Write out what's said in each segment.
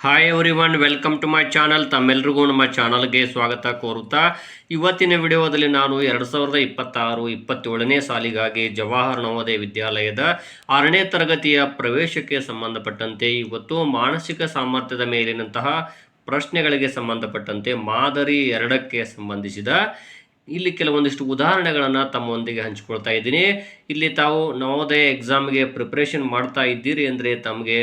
Hi everyone welcome to my channel ತಮ್ಮೆಲ್ರಿಗೂ ನಮ್ಮ ಚಾನಲ್ಗೆ ಸ್ವಾಗತ ಕೋರುತ್ತಾ. ಇವತ್ತಿನ ವಿಡಿಯೋದಲ್ಲಿ ನಾನು ಎರಡು ಸಾವಿರದ ಇಪ್ಪತ್ತಾರು, ಇಪ್ಪತ್ತೇಳನೇ ಸಾಲಿಗಾಗಿ ಜವಾಹರ್ ನವೋದಯ ವಿದ್ಯಾಲಯದ ಆರನೇ ತರಗತಿಯ ಪ್ರವೇಶಕ್ಕೆ ಸಂಬಂಧಪಟ್ಟಂತೆ ಇವತ್ತು ಮಾನಸಿಕ ಸಾಮರ್ಥ್ಯದ ಮೇಲಿನಂತಹ ಪ್ರಶ್ನೆಗಳಿಗೆ ಸಂಬಂಧಪಟ್ಟಂತೆ ಮಾದರಿ ಎರಡಕ್ಕೆ ಸಂಬಂಧಿಸಿದ ಇಲ್ಲಿ ಕೆಲವೊಂದಿಷ್ಟು ಉದಾಹರಣೆಗಳನ್ನು ತಮ್ಮೊಂದಿಗೆ ಹಂಚಿಕೊಳ್ತಾ ಇದ್ದೀನಿ. ಇಲ್ಲಿ ತಾವು ನವೋದಯ ಎಕ್ಸಾಮ್ಗೆ ಪ್ರಿಪ್ರೇಷನ್ ಮಾಡ್ತಾ ಇದ್ದೀರಿ ಅಂದರೆ ತಮಗೆ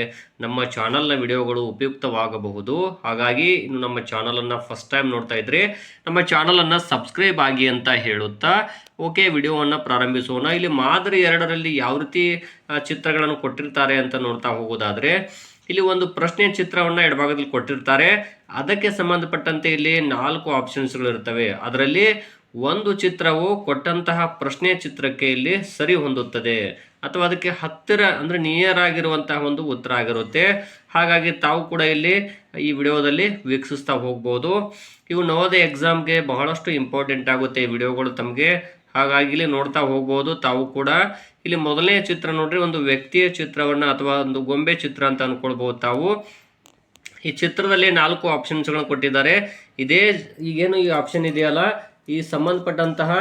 ನಮ್ಮ ಚಾನಲ್ನ ವಿಡಿಯೋಗಳು ಉಪಯುಕ್ತವಾಗಬಹುದು. ಹಾಗಾಗಿ ಇನ್ನು ನಮ್ಮ ಚಾನಲನ್ನು ಫಸ್ಟ್ ಟೈಮ್ ನೋಡ್ತಾ ಇದ್ರೆ ನಮ್ಮ ಚಾನಲನ್ನು ಸಬ್ಸ್ಕ್ರೈಬ್ ಆಗಿ ಅಂತ ಹೇಳುತ್ತಾ, ಓಕೆ, ವಿಡಿಯೋವನ್ನು ಪ್ರಾರಂಭಿಸೋಣ. ಇಲ್ಲಿ ಮಾದರಿ ಎರಡರಲ್ಲಿ ಯಾವ ರೀತಿ ಚಿತ್ರಗಳನ್ನು ಕೊಟ್ಟಿರ್ತಾರೆ ಅಂತ ನೋಡ್ತಾ ಹೋಗೋದಾದರೆ, ಇಲ್ಲಿ ಒಂದು ಪ್ರಶ್ನೆ ಚಿತ್ರವನ್ನು ಎಡಭಾಗದಲ್ಲಿ ಕೊಟ್ಟಿರ್ತಾರೆ. ಅದಕ್ಕೆ ಸಂಬಂಧಪಟ್ಟಂತೆ ಇಲ್ಲಿ ನಾಲ್ಕು ಆಪ್ಷನ್ಸ್ಗಳು ಇರ್ತವೆ ಅದರಲ್ಲಿ ಒಂದು ಚಿತ್ರವು ಕೊಟ್ಟಂತಹ ಪ್ರಶ್ನೆ ಚಿತ್ರಕ್ಕೆ ಇಲ್ಲಿ ಸರಿ ಹೊಂದುತ್ತದೆ. ಅಥವಾ ಅದಕ್ಕೆ ಹತ್ತಿರ ಅಂದರೆ ನಿಯರ್ ಆಗಿರುವಂತಹ ಒಂದು ಉತ್ತರ ಆಗಿರುತ್ತೆ. ಹಾಗಾಗಿ ತಾವು ಕೂಡ ಇಲ್ಲಿ ಈ ವಿಡಿಯೋದಲ್ಲಿ ವೀಕ್ಷಿಸ್ತಾ ಹೋಗ್ಬೋದು. ಇವು ನವೋದಯ ಎಕ್ಸಾಮ್ಗೆ ಬಹಳಷ್ಟು ಇಂಪಾರ್ಟೆಂಟ್ ಆಗುತ್ತೆ ಈ ವಿಡಿಯೋಗಳು ತಮಗೆ. ಹಾಗಾಗಿ ಇಲ್ಲಿ ನೋಡ್ತಾ ಹೋಗ್ಬೋದು ತಾವು ಕೂಡ. ಇಲ್ಲಿ ಮೊದಲನೇ ಚಿತ್ರ ನೋಡ್ರಿ, ಒಂದು ವ್ಯಕ್ತಿಯ ಚಿತ್ರವನ್ನು ಅಥವಾ ಒಂದು ಗೊಂಬೆ ಚಿತ್ರ ಅಂತ ಅಂದ್ಕೊಳ್ಬೋದು ತಾವು. ಈ ಚಿತ್ರದಲ್ಲಿ ನಾಲ್ಕು ಆಪ್ಷನ್ಸ್ಗಳನ್ನು ಕೊಟ್ಟಿದ್ದಾರೆ. ಇದೇ ಈಗೇನು ಈ ಆಪ್ಷನ್ ಇದೆಯಲ್ಲ? ಈ ಸಂಬಂಧಪಟ್ಟಂತಹ,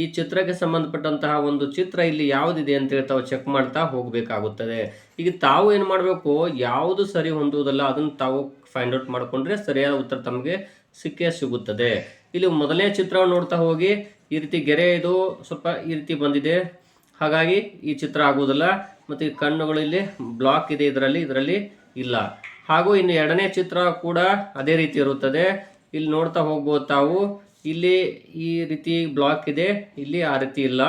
ಈ ಚಿತ್ರಕ್ಕೆ ಸಂಬಂಧಪಟ್ಟಂತಹ ಒಂದು ಚಿತ್ರ ಇಲ್ಲಿ ಯಾವುದಿದೆ ಅಂತೇಳಿ ತಾವು ಚೆಕ್ ಮಾಡ್ತಾ ಹೋಗಬೇಕಾಗುತ್ತದೆ. ಈಗ ತಾವು ಏನು ಮಾಡಬೇಕು? ಯಾವುದು ಸರಿ ಹೊಂದುವುದಲ್ಲ, ಅದನ್ನು ತಾವು ಫೈಂಡ್ ಔಟ್ ಮಾಡಿಕೊಂಡ್ರೆ ಸರಿಯಾದ ಉತ್ತರ ತಮಗೆ ಸಿಕ್ಕೇ ಸಿಗುತ್ತದೆ. ಇಲ್ಲಿ ಮೊದಲನೇ ಚಿತ್ರವನ್ನು ನೋಡ್ತಾ ಹೋಗಿ, ಈ ರೀತಿ ಗೆರೆ ಇದು ಸ್ವಲ್ಪ ಈ ರೀತಿ ಬಂದಿದೆ. ಹಾಗಾಗಿ ಈ ಚಿತ್ರ ಆಗುವುದಿಲ್ಲ, ಮತ್ತು ಈ ಕಣ್ಣುಗಳು ಇಲ್ಲಿ ಬ್ಲಾಕ್ ಇದೆ ಇದರಲ್ಲಿ ಇದರಲ್ಲಿ ಇಲ್ಲ. ಹಾಗೂ ಇನ್ನು ಎರಡನೇ ಚಿತ್ರ ಕೂಡ ಅದೇ ರೀತಿ ಇರುತ್ತದೆ. ಇಲ್ಲಿ ನೋಡ್ತಾ ಹೋಗ್ಬೋದು ತಾವು ಇಲ್ಲಿ ಈ ರೀತಿ ಬ್ಲಾಕ್ ಇದೆ, ಇಲ್ಲಿ ಆ ರೀತಿ ಇಲ್ಲ.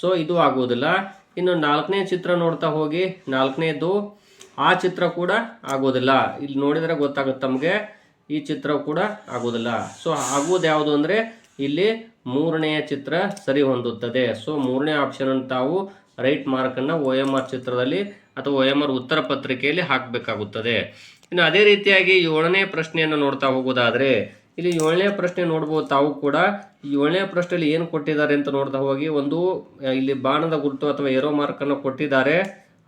ಸೊ ಇದು ಆಗುವುದಿಲ್ಲ. ಇನ್ನು ನಾಲ್ಕನೇ ಚಿತ್ರ ನೋಡ್ತಾ ಹೋಗಿ, ನಾಲ್ಕನೇದು, ಆ ಚಿತ್ರ ಕೂಡ ಆಗೋದಿಲ್ಲ ಇಲ್ಲಿ ನೋಡಿದರೆ ಗೊತ್ತಾಗುತ್ತೆ ತಮಗೆ ಈ ಚಿತ್ರ ಕೂಡ ಆಗೋದಿಲ್ಲ ಸೊ ಆಗುವುದು ಯಾವುದು ಅಂದರೆ, ಇಲ್ಲಿ ಮೂರನೆಯ ಚಿತ್ರ ಸರಿ ಹೊಂದುತ್ತದೆ. ಸೊ ಮೂರನೇ ಆಪ್ಷನ್ ತಾವು ರೈಟ್ ಮಾರ್ಕನ್ನು ಒ ಎಂ ಆರ್ ಚಿತ್ರದಲ್ಲಿ ಅಥವಾ ಒ ಎಂ ಆರ್ ಉತ್ತರ ಪತ್ರಿಕೆಯಲ್ಲಿ ಹಾಕಬೇಕಾಗುತ್ತದೆ. ಇನ್ನು ಅದೇ ರೀತಿಯಾಗಿ ಏಳನೇ ಪ್ರಶ್ನೆಯನ್ನು ನೋಡ್ತಾ ಹೋಗೋದಾದರೆ ಇಲ್ಲಿ ಏಳನೇ ಪ್ರಶ್ನೆ ನೋಡ್ಬೋದು ತಾವು ಕೂಡ. ಏಳನೇ ಪ್ರಶ್ನೆಯಲ್ಲಿ ಏನು ಕೊಟ್ಟಿದ್ದಾರೆ ಅಂತ ನೋಡ್ತಾ ಹೋಗಿ. ಒಂದು, ಇಲ್ಲಿ ಬಾಣದ ಗುರುತು ಅಥವಾ ಏರೋ ಮಾರ್ಕನ್ನು ಕೊಟ್ಟಿದ್ದಾರೆ.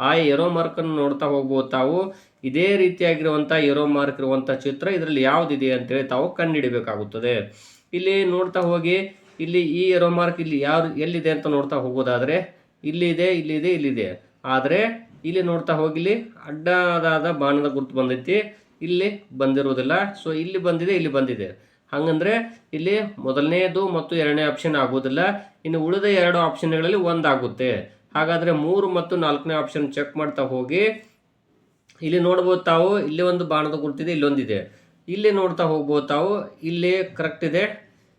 ಆ ಏರೋ ಮಾರ್ಕನ್ನು ನೋಡ್ತಾ ಹೋಗ್ಬೋದು ತಾವು. ಇದೇ ರೀತಿಯಾಗಿರುವಂಥ ಏರೋ ಮಾರ್ಕ್ ಇರುವಂಥ ಚಿತ್ರ ಇದರಲ್ಲಿ ಯಾವುದಿದೆ ಅಂತೇಳಿ ತಾವು ಕಂಡುಹಿಡಬೇಕಾಗುತ್ತದೆ. ಇಲ್ಲಿ ನೋಡ್ತಾ ಹೋಗಿ, ಇಲ್ಲಿ ಈ ಏರೋ ಮಾರ್ಕ್ ಇಲ್ಲಿ ಯಾರು, ಎಲ್ಲಿದೆ ಅಂತ ನೋಡ್ತಾ ಹೋಗೋದಾದರೆ, ಇಲ್ಲಿದೆ ಇಲ್ಲಿದೆ ಇಲ್ಲಿದೆ. ಆದರೆ, ಇಲ್ಲಿ ನೋಡ್ತಾ ಹೋಗಿ, ಇಲ್ಲಿ ಅಡ್ಡದಾದ ಬಾಣದ ಗುರುತು ಬಂದೈತಿ. ಇಲ್ಲಿ ಬಂದಿರುವುದಿಲ್ಲ. ಸೊ ಇಲ್ಲಿ ಬಂದಿದೆ ಇಲ್ಲಿ ಬಂದಿದೆ. ಹಂಗಂದ್ರೆ ಇಲ್ಲಿ ಮೊದಲನೇದು ಮತ್ತು ಎರಡನೇ ಆಪ್ಷನ್ ಆಗೋದಿಲ್ಲ ಇನ್ನು ಉಳಿದ ಎರಡು ಆಪ್ಷನ್ಗಳಲ್ಲಿ ಒಂದಾಗುತ್ತೆ. ಹಾಗಾದರೆ ಮೂರು ಮತ್ತು ನಾಲ್ಕನೇ ಆಪ್ಷನ್ ಚೆಕ್ ಮಾಡ್ತಾ ಹೋಗಿ. ಇಲ್ಲಿ ನೋಡ್ಬೋದು ತಾವು, ಇಲ್ಲಿ ಒಂದು ಬಾಣದ ಗುರುತಿದೆ, ಇಲ್ಲೊಂದಿದೆ. ಇಲ್ಲಿ ನೋಡ್ತಾ ಹೋಗ್ಬೋದು ತಾವು, ಇಲ್ಲಿ ಕರೆಕ್ಟ್ ಇದೆ.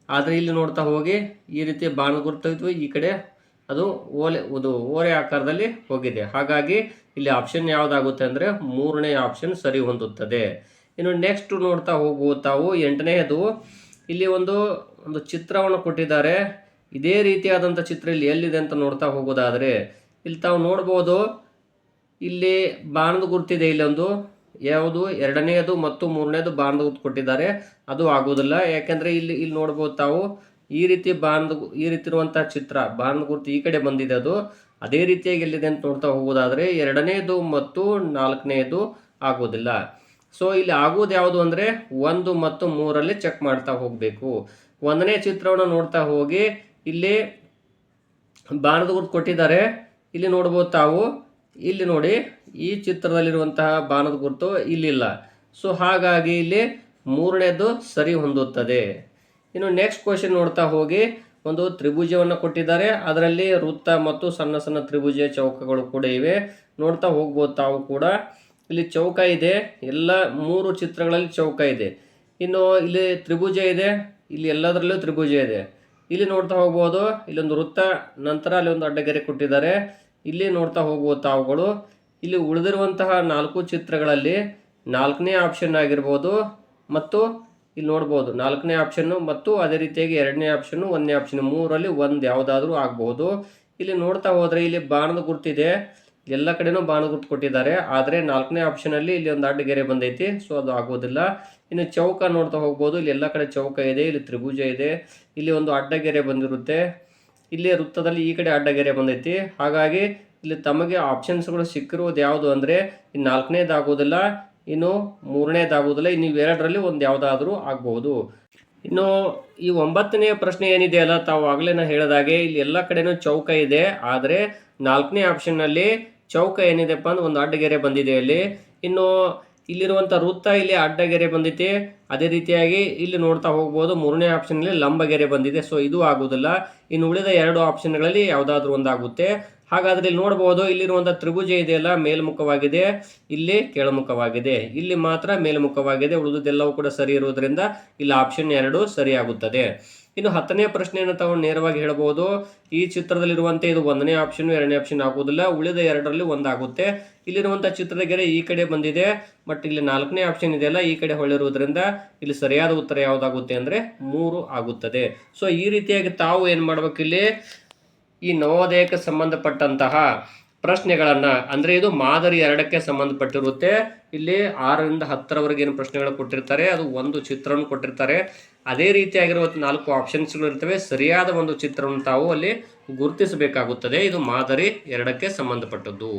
ಆದರೆ ಇಲ್ಲಿ ನೋಡ್ತಾ ಹೋಗಿ, ಈ ರೀತಿ ಬಾಣದ ಗುರುತು ಈ ಕಡೆ ಅದು ಓಲೆ, ಅದು ಓರೆ ಆಕಾರದಲ್ಲಿ ಹೋಗಿದೆ. ಹಾಗಾಗಿ ಇಲ್ಲಿ ಆಪ್ಷನ್ ಯಾವುದಾಗುತ್ತೆ ಅಂದರೆ ಮೂರನೇ ಆಪ್ಷನ್ ಸರಿ ಹೊಂದುತ್ತದೆ. ಇನ್ನು ನೆಕ್ಸ್ಟ್ ನೋಡ್ತಾ ಹೋಗುವ ತಾವು ಎಂಟನೆಯದು, ಇಲ್ಲಿ ಒಂದು ಒಂದು ಚಿತ್ರವನ್ನು ಕೊಟ್ಟಿದ್ದಾರೆ. ಇದೇ ರೀತಿಯಾದಂಥ ಚಿತ್ರ ಇಲ್ಲಿ ಎಲ್ಲಿದೆ ಅಂತ ನೋಡ್ತಾ ಹೋಗೋದಾದರೆ, ಇಲ್ಲಿ ತಾವು ನೋಡ್ಬೋದು, ಇಲ್ಲಿ ಬಾಣದ ಗುರುತಿದೆ ಇಲ್ಲೊಂದು ಯಾವುದು? ಎರಡನೆಯದು ಮತ್ತು ಮೂರನೇದು ಬಾಣದ ಗುರುತು ಕೊಟ್ಟಿದ್ದಾರೆ. ಅದು ಆಗೋದಿಲ್ಲ ಯಾಕೆಂದರೆ ಇಲ್ಲಿ ಇಲ್ಲಿ ನೋಡ್ಬೋದು ತಾವು ಈ ರೀತಿ ಬಾಣದ ಗು- ಈ ರೀತಿ ಇರುವಂತಹ ಚಿತ್ರ ಬಾಣದ ಗುರುತು ಈ ಕಡೆ ಬಂದಿದೆ ಅದು. ಅದೇ ರೀತಿಯಾಗಿ ಎಲ್ಲಿದೆ ಅಂತ ನೋಡ್ತಾ ಹೋಗೋದಾದರೆ ಎರಡನೇದು ಮತ್ತು ನಾಲ್ಕನೇದು ಆಗೋದಿಲ್ಲ. ಸೊ ಇಲ್ಲಿ ಆಗೋದು ಯಾವುದು ಅಂದರೆ ಒಂದು ಮತ್ತು ಮೂರಲ್ಲಿ ಚೆಕ್ ಮಾಡ್ತಾ ಹೋಗಬೇಕು. ಒಂದನೇ ಚಿತ್ರವನ್ನು ನೋಡ್ತಾ ಹೋಗಿ, ಇಲ್ಲಿ ಬಾಣದ ಗುರುತು ಕೊಟ್ಟಿದ್ದಾರೆ. ಇಲ್ಲಿ ನೋಡ್ಬೋದು ತಾವು. ಇಲ್ಲಿ ನೋಡಿ, ಈ ಚಿತ್ರದಲ್ಲಿರುವಂತಹ ಬಾಣದ ಗುರುತು ಇಲ್ಲಿಲ್ಲ. ಸೊ ಹಾಗಾಗಿ ಇಲ್ಲಿ ಮೂರನೇದು ಸರಿ ಹೊಂದುತ್ತದೆ. ಇನ್ನು ನೆಕ್ಸ್ಟ್ ಕ್ವಶನ್ ನೋಡ್ತಾ ಹೋಗಿ. ಒಂದು ತ್ರಿಭುಜವನ್ನು ಕೊಟ್ಟಿದ್ದಾರೆ. ಅದರಲ್ಲಿ ವೃತ್ತ ಮತ್ತು ಸಣ್ಣ ಸಣ್ಣ ತ್ರಿಭುಜ ಚೌಕಗಳು ಕೂಡ ಇವೆ. ನೋಡ್ತಾ ಹೋಗ್ಬೋದು ತಾವು ಕೂಡ. ಇಲ್ಲಿ ಚೌಕ ಇದೆ. ಎಲ್ಲ ಮೂರು ಚಿತ್ರಗಳಲ್ಲಿ ಚೌಕ ಇದೆ. ಇನ್ನು ಇಲ್ಲಿ ತ್ರಿಭುಜ ಇದೆ. ಇಲ್ಲಿ ಎಲ್ಲದರಲ್ಲೂ ತ್ರಿಭುಜ ಇದೆ. ಇಲ್ಲಿ ನೋಡ್ತಾ ಹೋಗ್ಬೋದು. ಇಲ್ಲೊಂದು ವೃತ್ತ, ನಂತರ ಅಲ್ಲಿ ಒಂದು ಅಡ್ಡಗೆರೆ ಕೊಟ್ಟಿದ್ದಾರೆ. ಇಲ್ಲಿ ನೋಡ್ತಾ ಹೋಗ್ಬೋದು ತಾವುಗಳು. ಇಲ್ಲಿ ಉಳಿದಿರುವಂತಹ ನಾಲ್ಕು ಚಿತ್ರಗಳಲ್ಲಿ ನಾಲ್ಕನೇ ಆಪ್ಷನ್ ಆಗಿರ್ಬೋದು. ಮತ್ತು ಇಲ್ಲಿ ನೋಡ್ಬೋದು. ನಾಲ್ಕನೇ ಆಪ್ಷನ್ನು ಮತ್ತು ಅದೇ ರೀತಿಯಾಗಿ ಎರಡನೇ ಆಪ್ಷನ್ನು ಒಂದನೇ ಆಪ್ಷನ್ ಮೂರಲ್ಲಿ ಒಂದು ಯಾವುದಾದ್ರೂ ಆಗ್ಬೋದು. ಇಲ್ಲಿ ನೋಡ್ತಾ ಹೋದರೆ ಇಲ್ಲಿ ಬಾಣದ ಗುರುತಿದೆ ಎಲ್ಲ ಕಡೆನೂ ಬಾಣದ ಗುರುತು ಕೊಟ್ಟಿದ್ದಾರೆ. ಆದರೆ ನಾಲ್ಕನೇ ಆಪ್ಷನಲ್ಲಿ ಇಲ್ಲಿ ಒಂದು ಅಡ್ಡ ಗೆರೆ ಬಂದೈತಿ. ಸೊ ಅದು ಆಗೋದಿಲ್ಲ. ಇನ್ನು ಚೌಕ ನೋಡ್ತಾ ಹೋಗ್ಬೋದು. ಇಲ್ಲಿ ಎಲ್ಲ ಕಡೆ ಚೌಕ ಇದೆ. ಇಲ್ಲಿ ತ್ರಿಭುಜ ಇದೆ. ಇಲ್ಲಿ ಒಂದು ಅಡ್ಡ ಗೆರೆ ಬಂದಿರುತ್ತೆ. ಇಲ್ಲಿ ವೃತ್ತದಲ್ಲಿ ಈ ಕಡೆ ಅಡ್ಡ ಗೆರೆ ಬಂದೈತಿ. ಹಾಗಾಗಿ ಇಲ್ಲಿ ತಮಗೆ ಆಪ್ಷನ್ಸ್ಗಳು ಸಿಕ್ಕಿರುವುದು ಯಾವುದು ಅಂದರೆ, ಈ ನಾಲ್ಕನೇದು ಆಗೋದಿಲ್ಲ ಇನ್ನು ಮೂರನೇದಾಗುವುದಿಲ್ಲ, ಇನ್ನು ಇವೆರಡರಲ್ಲಿ ಒಂದು ಯಾವುದಾದ್ರೂ ಆಗ್ಬೋದು. ಇನ್ನು ಈ ಒಂಬತ್ತನೇ ಪ್ರಶ್ನೆ ಏನಿದೆ ಅಲ್ಲ, ತಾವು ಆಗಲೇ ನಾ ಹೇಳಿದಾಗೆ ಇಲ್ಲಿ ಎಲ್ಲ ಕಡೆನೂ ಚೌಕ ಇದೆ, ಆದರೆ ನಾಲ್ಕನೇ ಆಪ್ಷನ್ನಲ್ಲಿ ಚೌಕ ಏನಿದೆಪ್ಪ ಅಂದ್ರೆ ಒಂದು ಅಡ್ಡಗೆರೆ ಬಂದಿದೆ ಅಲ್ಲಿ. ಇನ್ನು ಇಲ್ಲಿರುವಂಥ ವೃತ್ತ ಇಲ್ಲಿ ಅಡ್ಡಗೆರೆ ಬಂದಿದೆ. ಅದೇ ರೀತಿಯಾಗಿ ಇಲ್ಲಿ ನೋಡ್ತಾ ಹೋಗ್ಬೋದು, ಮೂರನೇ ಆಪ್ಷನ್ನಲ್ಲಿ ಲಂಬಗೆರೆ ಬಂದಿದೆ. ಸೊ ಇದು ಆಗುವುದಿಲ್ಲ. ಇನ್ನು ಉಳಿದ ಎರಡು ಆಪ್ಷನ್ಗಳಲ್ಲಿ ಯಾವುದಾದ್ರೂ ಒಂದಾಗುತ್ತೆ. ಹಾಗಾದ್ರೆ ಇಲ್ಲಿ ನೋಡ್ಬೋದು ಇಲ್ಲಿರುವಂಥ ತ್ರಿಭುಜ ಇದೆಯಲ್ಲ, ಮೇಲ್ಮುಖವಾಗಿದೆ, ಇಲ್ಲಿ ಕೆಳಮುಖವಾಗಿದೆ. ಇಲ್ಲಿ ಮಾತ್ರ ಮೇಲ್ಮುಖವಾಗಿದೆ ಉಳಿದುದೆಲ್ಲವೂ ಕೂಡ ಸರಿ ಇರುವುದರಿಂದ ಇಲ್ಲಿ ಆಪ್ಷನ್ ಎರಡು ಸರಿಯಾಗುತ್ತದೆ. ಇನ್ನು ಹತ್ತನೇ ಪ್ರಶ್ನೆಯನ್ನು ತಾವು ನೇರವಾಗಿ ಹೇಳಬಹುದು. ಈ ಚಿತ್ರದಲ್ಲಿರುವಂತೆ ಇದು ಒಂದನೇ ಆಪ್ಷನ್ ಎರಡನೇ ಆಪ್ಷನ್ ಆಗುವುದಿಲ್ಲ. ಉಳಿದ ಎರಡರಲ್ಲಿ ಒಂದಾಗುತ್ತೆ. ಇಲ್ಲಿರುವಂಥ ಚಿತ್ರದ ಗೆರೆ ಈ ಕಡೆ ಬಂದಿದೆ. ಬಟ್ ಇಲ್ಲಿ ನಾಲ್ಕನೇ ಆಪ್ಷನ್ ಇದೆಯಲ್ಲ, ಈ ಕಡೆ ಹೊಳ್ಳಿರುವುದರಿಂದ ಇಲ್ಲಿ ಸರಿಯಾದ ಉತ್ತರ ಯಾವುದಾಗುತ್ತೆ ಅಂದರೆ ಮೂರು ಆಗುತ್ತದೆ. ಸೊ ಈ ರೀತಿಯಾಗಿ ತಾವು ಏನು ಮಾಡ್ಬೇಕು ಇಲ್ಲಿ ಈ ನವೋದಯಕ್ಕೆ ಸಂಬಂಧಪಟ್ಟಂತಹ ಪ್ರಶ್ನೆಗಳನ್ನು, ಅಂದರೆ ಇದು ಮಾದರಿ ಎರಡಕ್ಕೆ ಸಂಬಂಧಪಟ್ಟಿರುತ್ತೆ. ಇಲ್ಲಿ ಆರರಿಂದ ಹತ್ತರವರೆಗೆ ಏನು ಪ್ರಶ್ನೆಗಳು ಕೊಟ್ಟಿರ್ತಾರೆ, ಅದು ಒಂದು ಚಿತ್ರವನ್ನು ಕೊಟ್ಟಿರ್ತಾರೆ. ಅದೇ ರೀತಿಯಾಗಿರುವ ನಾಲ್ಕು ಆಪ್ಷನ್ಸ್ಗಳು ಇರ್ತವೆ. ಸರಿಯಾದ ಒಂದು ಚಿತ್ರವನ್ನು ತಾವು ಅಲ್ಲಿ ಗುರುತಿಸಬೇಕಾಗುತ್ತದೆ. ಇದು ಮಾದರಿ ಎರಡಕ್ಕೆ ಸಂಬಂಧಪಟ್ಟದ್ದು.